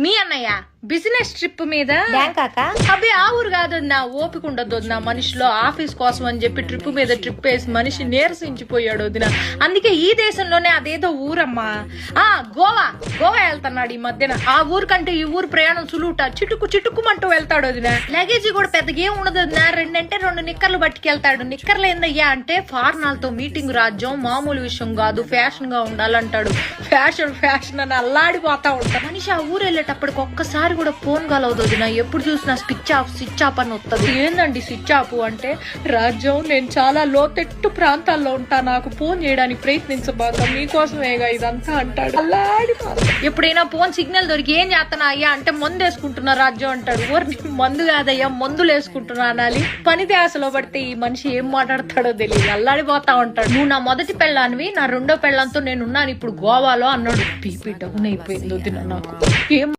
మీ అన్నయ్య business trip మీద? బ్యాంకాక అబ్బే ఆ ఊరు కాదు నా ఓపిక ఉండదు నా మనిషిలో ఆఫీస్ కోసం అని చెప్పి ట్రిప్ మీద ట్రిప్ వేసి మనిషి నీరసించిపోయాడు వదిన. అందుకే ఈ దేశంలోనే అదేదో ఊరమ్మా. ఆ గోవా. గోవా వెళ్తున్నాడు ఈ మధ్యన. ఆ ఊరు కంటే ఈ ఊరు ప్రయాణం సులువుట. చిటుకు చిటుకుమంటూ వెళ్తాడు వదిన. లగేజీ కూడా పెద్దగా ఏం ఉండదు వదిన రెండంటే రెండు నిక్కర్లు పట్టుకెళ్తాడు. నిక్కర్లు ఏందయ్యా అంటే ఫార్నాలతో మీటింగ్ రాజ్యం మామూలు విషయం కాదు ఫ్యాషన్గా ఉండాలంటాడు. ఫ్యాషన్ ఫ్యాషన్ అని అల్లాడిపోతా ఉంటాడు. మనిషి ఆ ఊరు వెళ్ళేటప్పటికి ఒక్కసారి కూడా ఫోన్ కలవదు వదిన. ఎప్పుడు చూసినా స్విచ్ ఆఫ్ స్విచ్ ఆఫ్ అని వస్తుంది ఏందండి స్విచ్ ఆఫ్ అంటే రాజ్యం నేను చాలా లోతెట్టు ప్రాంతాల్లో ఉంటా. నాకు ఫోన్ చేయడానికి ప్రయత్నించబాక మీకోసమేగా ఇదంతా అంటాడు. అల్లాడిపోతా ఎప్పుడైనా ఫోన్ సిగ్నల్ దొరికి ఏం చేస్తానా అయ్యా అంటే మందు వేసుకుంటున్నా రాజ్యం అంటాడు. ఓరి మందు కాదయ్యా మందులు వేసుకుంటున్నా అనాలి. పని ధ్యాసలో పడితే ఈ మనిషి ఏం మాట్లాడతాడో తెలియదు. అల్లాడిపోతా ఉంటాడు. నువ్వు నా మొదటి పెళ్ళానివి నా రెండో పెళ్ళంతో నేను ఉన్నాను ఇప్పుడు గోవాలో అన్నాడు. బీపీ డౌన్ అయిపోయింది నాకు. ఏం